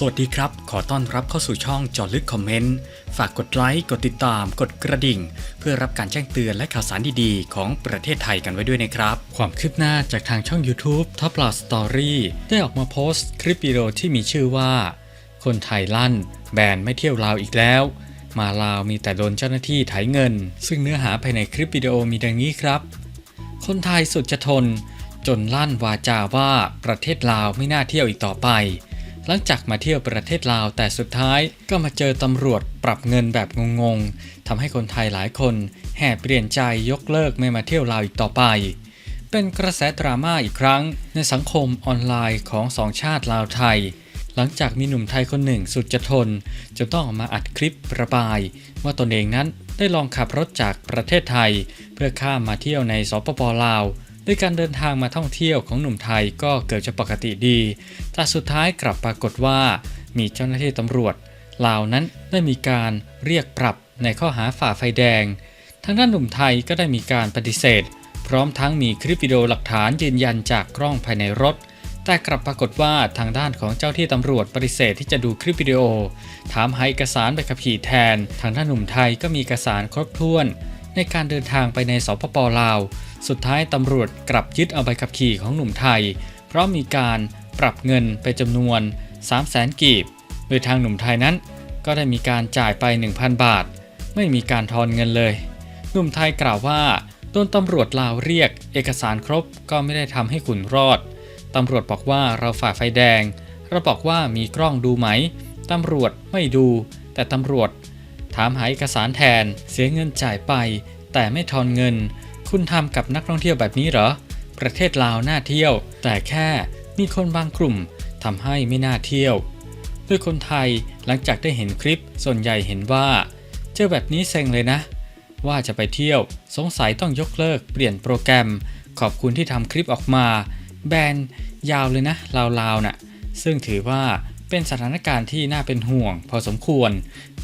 สวัสดีครับ ขอต้อนรับเข้าสู่ช่องจอลึกคอมเมนต์ ฝากกดไลค์ กดติดตาม กดกระดิ่ง เพื่อรับการแจ้งเตือนและข่าวสารดีๆ ของประเทศไทยกันไว้ด้วยนะครับ ความคืบหน้าจากทางช่อง YouTube Top l o s Story ได้ออกมาโพสต์คลิปวิดีโอที่มีชื่อว่า คนไทยลั่น แบนไม่เที่ยวลาวอีกแล้ว มาลาวมีแต่โดนเจ้าหน้าที่ไถเงิน ซึ่งเนื้อหาภายในคลิปวิดีโอมีดังนี้ครับ คนไทยสุดจะทน จนลั่นวาจาว่าประเทศลาวไม่น่าเที่ยวอีกต่อไป หลังจากมาเที่ยวประเทศลาวแต่สุดท้ายก็มาเจอตำรวจปรับเงินแบบงงๆทำให้คนไทยหลายคน แห่เปลี่ยนใจยกเลิกไม่มาเที่ยวลาวอีกต่อไป เป็นกระแสดราม่าอีกครั้ง ในสังคมออนไลน์ของสองชาติลาวไทย หลังจากมีหนุ่มไทยคนหนึ่งสุดจะทนจนต้องออกมาอัดคลิประบาย ว่าตนเองนั้นได้ลองขับรถจากประเทศไทย เพื่อข้ามมาเที่ยวในสปปลาว ด้วยการเดินทางมาท่องเที่ยวของหนุ่มไทยก็เกือบจะปกติดี แต่สุดท้ายกลับปรากฏว่า มีเจ้าหน้าที่ตำรวจล่านั้นได้มีการเรียกปรับในข้อหาฝ่าไฟแดง ทางด้านหนุ่มไทยก็ได้มีการปฏิเสธ พร้อมทั้งมีคลิปวิดีโอหลักฐานยืนยันจากกล้องภายในรถ แต่กลับปรากฏว่าทางด้านของเจ้าที่ตำรวจปฏิเสธที่จะดูคลิปวิดีโอ ถามหาเอกสารใบขับขี่แทน ทางด้านหนุ่มไทยก็มีเอกสารครบถ้วน ในการเดินทางไปในสปปลาว สุดท้ายตำรวจกลับยึดเอาใบขับขี่ของหนุ่มไทย เพราะมีการปรับเงินไปจำนวน 3 0 0แสนกีบ โดยทางหนุ่มไทยนั้น ก็ได้มีการจ่ายไป 1,000 บาท ไม่มีการทอนเงินเลย หนุ่มไทยกล่าวว่าโดนตำรวจลาวเรียก เอกสารครบก็ไม่ได้ทำให้คุณรอดตำรวจบอกว่าเราฝ่าไฟแดง เราบอกว่ามีกล้องดูไหมตำรวจไม่ดู แต่ตำรวจ ถามหาเอกสารแทนเสียเงินจ่ายไป แต่ไม่ทอนเงิน คุณทำกับนักท่องเที่ยวแบบนี้เหรอ ประเทศลาวน่าเที่ยว แต่แค่มีคนบางกลุ่มทำให้ไม่น่าเที่ยวโดยคนไทยหลังจากได้เห็นคลิปส่วนใหญ่เห็นว่า เจอแบบนี้เซ็งเลยนะ ว่าจะไปเที่ยวสงสัยต้องยกเลิกเปลี่ยนโปรแกรม ขอบคุณที่ทำคลิปออกมา แบนยาวเลยนะลาวๆน่ะซึ่งถือว่าเป็นสถานการณ์ที่น่าเป็นห่วง พอสมควร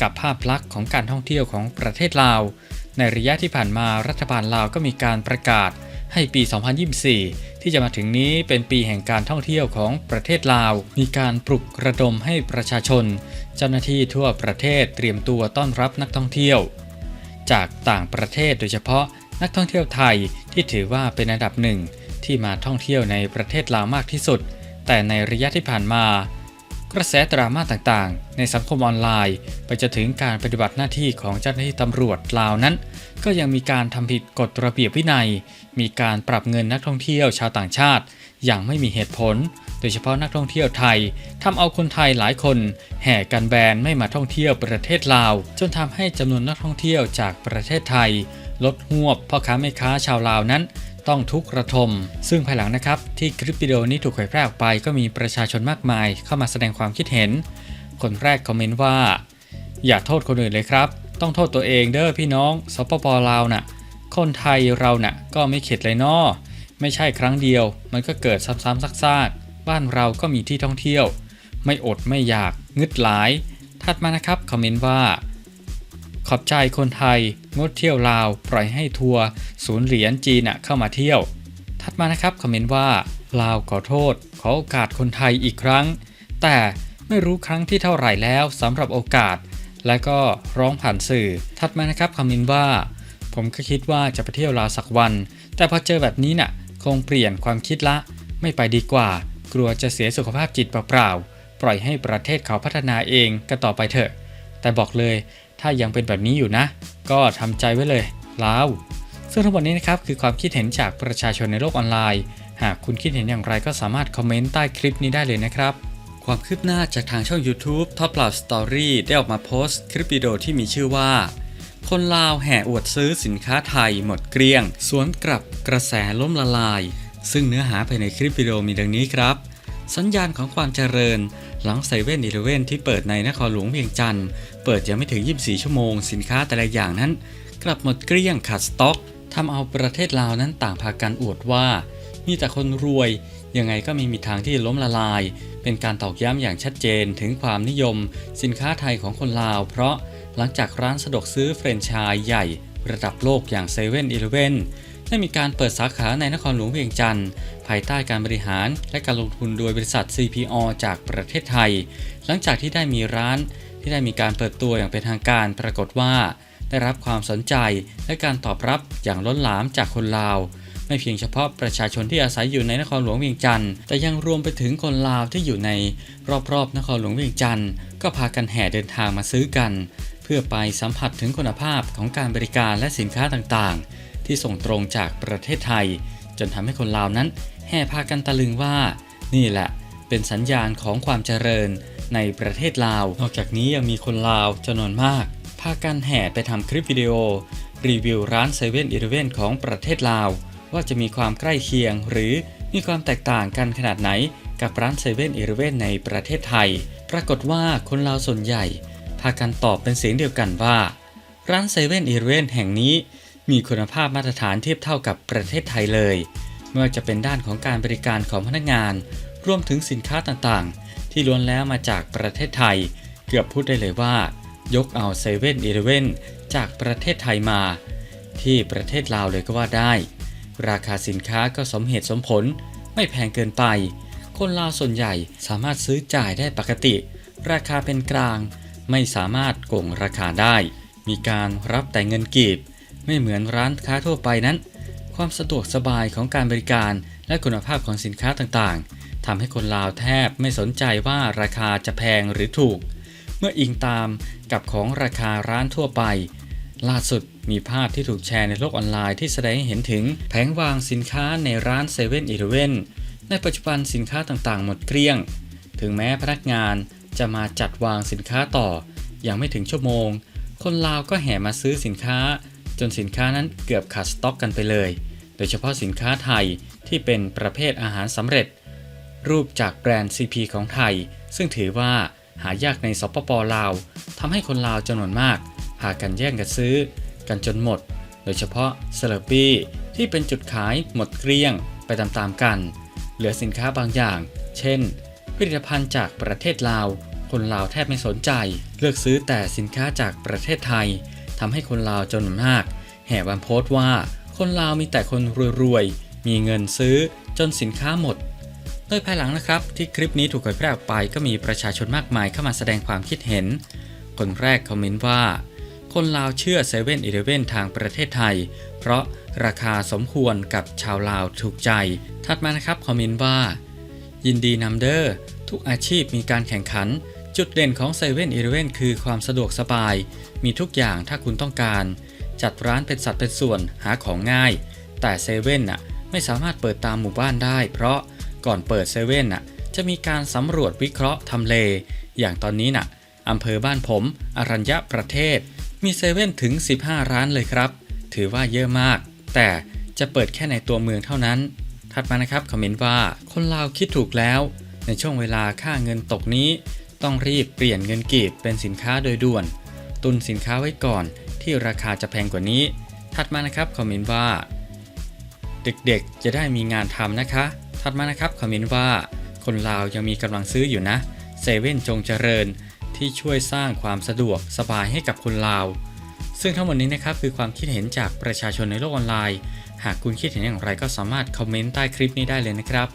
กับภาพลักษณ์ของการท่องเที่ยวของประเทศลาว ในระยะที่ผ่านมารัฐบาลลาวก็มีการประกาศให้ปี 2024 ที่จะมาถึงนี้เป็นปีแห่งการท่องเที่ยวของประเทศลาว มีการปลุกระดมให้ประชาชน เจ้าหน้าที่ทั่วประเทศเตรียมตัวต้อนรับนักท่องเที่ยว จากต่างประเทศโดยเฉพาะนักท่องเที่ยวไทยที่ถือว่าเป็นอันดับหนึ่งที่มาท่องเที่ยวในประเทศลาวมากที่สุด แต่ในระยะที่ผ่านมา กระแสดราม่าต่างๆ ในสังคมออนไลน์ ไปจนถึงการปฏิบัติหน้าที่ของเจ้าหน้าที่ตำรวจลาวนั้น ก็ยังมีการทำผิดกฎระเบียบวินัย มีการปรับเงินนักท่องเที่ยวชาวต่างชาติ อย่างไม่มีเหตุผล โดยเฉพาะนักท่องเที่ยวไทยทำเอาคนไทยหลายคน แห่กันแบนไม่มาท่องเที่ยวประเทศลาว จนทำให้จำนวนนักท่องเที่ยวจากประเทศไทย ลดหวบพ่อค้าแม่ค้าชาวลาวนั้น ต้องทุกข์ระทม ซึ่งภายหลังนะครับ ที่คลิปวิดีโอนี้ถูกเผยแพร่ออกไป ก็มีประชาชนมากมาย เข้ามาแสดงความคิดเห็น คนแรกคอมเมนต์ว่า อย่าโทษคนอื่นเลยครับ ต้องโทษตัวเองเด้อพี่น้องสปปลาวน่ะ คนไทยเราน่ะก็ไม่เข็ดเลยนาะไม่ใช่ครั้งเดียว มันก็เกิดซ้ำๆซากๆบ้านเราก็มีที่ท่องเที่ยว ไม่อดไม่อยากงึดหลาย ถัดมานะครับคอมเมนต์ว่า ขอบใจคนไทย งดเที่ยวลาว ปล่อยให้ทัวร์ศูนย์เหรียญจีนเข้ามาเที่ยว ถัดมานะครับคอมเมนต์ว่า ลาวขอโทษ ขอโอกาสคนไทยอีกครั้ง แต่ไม่รู้ครั้งที่เท่าไหร่แล้วสำหรับโอกาส และก็ร้องผ่านสื่อ ถัดมานะครับคอมเมนต์ว่า ผมก็คิดว่าจะไปเที่ยวลาวสักวัน แต่พอเจอแบบนี้น่ะคงเปลี่ยนความคิดละ ไม่ไปดีกว่า กลัวจะเสียสุขภาพจิตเปล่าๆปล่อยให้ประเทศเขาพัฒนาเองกันต่อไปเถอะ แต่บอกเลย ถ้ายังเป็นแบบนี้อยู่นะ ก็ทำใจไว้เลยลาวซึ่งทั้งหมดนี้นะครับคือความคิดเห็นจากประชาชนในโลกออนไลน์ หากคุณคิดเห็นอย่างไรก็สามารถคอมเมนต์ใต้คลิปนี้ได้เลยนะครับ ความคืบหน้าจากทางช่อง YouTube Top l o u d Story ได้ออกมาโพสต์คลิปวิดีโอที่มีชื่อว่า คนลาวแห่อวดซื้อสินค้าไทยหมดเกลี้ยง สวนกลับกระแสล้มละลาย ซึ่งเนื้อหาภายในคลิปวิดีโอมีดังนี้ครับ สัญญาณของความเจริญ หลังเซเว่นอีเลเว่นที่เปิดในนครหลวงเวียงจันทร์เปิดยังไม่ถึง 24 ชั่วโมง สินค้าแต่ละอย่างนั้น กลับหมดเกลี้ยงขาดสต็อกทำเอาประเทศลาวนั้นต่างพากันอวดว่า มีแต่คนรวย ยังไงก็ไม่มีทางที่ล้มละลาย เป็นการตอกย้ำอย่างชัดเจนถึงความนิยม สินค้าไทยของคนลาว เพราะหลังจากร้านสะดวกซื้อเฟรนไชส์ใหญ่ ระดับโลกอย่างเซเว่นอีเลเว่น ได้มีการเปิดสาขาในนครหลวงเวียงจันทร์ภายใต้การบริหารและการลงทุนโดยบริษัท CPO จากประเทศไทย หลังจากที่ได้มีร้านที่ได้มีการเปิดตัวอย่างเป็นทางการปรากฏว่า ได้รับความสนใจและการตอบรับอย่างล้นหลามจากคนลาวไม่เพียงเฉพาะประชาชนที่อาศัยอยู่ในนครหลวงเวียงจันทร์แต่ยังรวมไปถึงคนลาวที่อยู่ในรอบๆนครหลวงเวียงจันทร์ก็พากันแห่เดินทางมาซื้อกัน เพื่อไปสัมผัสถึงคุณภาพของการบริการและสินค้าต่างๆ ที่ส่งตรงจากประเทศไทย จนทำให้คนลาวนั้น แห่พากันตะลึงว่า นี่แหละ เป็นสัญญาณของความเจริญในประเทศลาว นอกจากนี้ยังมีคนลาวจำนวนมาก พากันแห่ไปทำคลิปวิดีโอ รีวิวร้านเซเว่นอีเลเว่นของประเทศลาว ว่าจะมีความใกล้เคียงหรือมีความแตกต่างกันขนาดไหนกับร้านเซเว่นอีเลเว่นในประเทศไทย ปรากฏว่าคนลาวส่วนใหญ่ พากันตอบเป็นเสียงเดียวกันว่า ร้านเซเว่นอีเลเว่นแห่งนี้ มีคุณภาพมาตรฐานเทียบเท่ากับประเทศไทยเลยไม่ว่าจะเป็นด้านของการบริการของพนักงาน รวมถึงสินค้าต่างๆ ที่ล้วนแล้วมาจากประเทศไทย เกือบพูดได้เลยว่า ยกเอาเซเว่นอีเลเว่นจากประเทศไทยมา ที่ประเทศลาวเลยก็ว่าได้ ราคาสินค้าก็สมเหตุสมผล ไม่แพงเกินไป คนลาวส่วนใหญ่สามารถซื้อจ่ายได้ปกติ ราคาเป็นกลาง ไม่สามารถโกงราคาได้ มีการรับแต่เงินกีบ ไม่เหมือนร้านค้าทั่วไปนั้น ความสะดวกสบายของการบริการและคุณภาพของสินค้าต่างๆทำให้คนลาวแทบไม่สนใจว่าราคาจะแพงหรือถูก เมื่ออิงตามกับของราคาร้านทั่วไป ล่าสุดมีภาพที่ถูกแชร์ในโลกออนไลน์ที่แสดงให้เห็นถึงแผงวางสินค้าในร้าน7 e เ e ่ e อในปัจจุบันสินค้าต่างๆ หมดเกลี้ยง ถึงแม้พนักงานจะมาจัดวางสินค้าต่อ ยังไม่ถึงชั่วโมง คนลาวก็แห่มาซื้อสินค้า นสินค้านั้นเกือบขาดสต็อกกันไปเลย โดยเฉพาะสินค้าไทยที่เป็นประเภทอาหารสำเร็จ รูปจากแบรนด์ CP ของไทย ซึ่งถือว่าหายากในสปปลาวทำให้คนลาวจำนวนมากพากันแย่งกันซื้อ กันจนหมด โดยเฉพาะเซเลปี้ที่เป็นจุดขายหมดเกลี้ยงไปตามๆกัน เหลือสินค้าบางอย่าง เช่น ผลิตภัณฑ์จากประเทศลาว คนลาวแทบไม่สนใจ เลือกซื้อแต่สินค้าจากประเทศไทย ทำให้คนลาวจำนวนมาก แห่วันโพสต์ว่าคนลาวมีแต่คนรวยๆ มีเงินซื้อจนสินค้าหมด โดยภายหลังนะครับที่คลิปนี้ถูกเผยแพร่ออกไปก็มีประชาชนมากมายเข้ามาแสดงความคิดเห็น คนแรกคอมเมนต์ว่า คนลาวเชื่อ7 e เ e ่ e อทางประเทศไทย เพราะราคาสมควรกับชาวลาวถูกใจ ถัดมานะครับคอมเมนต์ว่า ยินดีนำเดอร์ทุกอาชีพมีการแข่งขัน จุดเด่นของ7 e เ e ่ e อคือความสะดวกสบาย มีทุกอย่างถ้าคุณต้องการ จัดร้านเป็นสัดเป็นส่วนหาของง่าย แต่เซเว่นน่ะไม่สามารถเปิดตามหมู่บ้านได้ เพราะก่อนเปิดเซเว่นน่ะจะมีการสำรวจวิเคราะห์ทำเล อย่างตอนนี้น่ะอำเภอบ้านผม อรัญญประเทศ มีเซเว่นถึง 15 ร้านเลยครับ ถือว่าเยอะมาก แต่จะเปิดแค่ในตัวเมืองเท่านั้น ถัดมานะครับคอมเมนต์ว่าคนลาวคิดถูกแล้ว ในช่วงเวลาค่าเงินตกนี้ ต้องรีบเปลี่ยนเงินกีบเป็นสินค้าโดยด่วน ตุนสินค้าไว้ก่อนที่ราคาจะแพงกว่านี้ ถัดมานะครับคอมเมนต์ว่า เด็กๆจะได้มีงานทำนะคะ ถัดมานะครับคอมเมนต์ว่า คนลาวยังมีกำลังซื้ออยู่นะเซเว่นจงเจริญที่ช่วยสร้างความสะดวกสบายให้กับคนลาว ซึ่งทั้งหมดนี้นะครับคือความคิดเห็นจากประชาชนในโลกออนไลน์ หากคุณคิดเห็นอย่างไรก็สามารถคอมเมนต์ใต้คลิปนี้ได้เลยนะครับ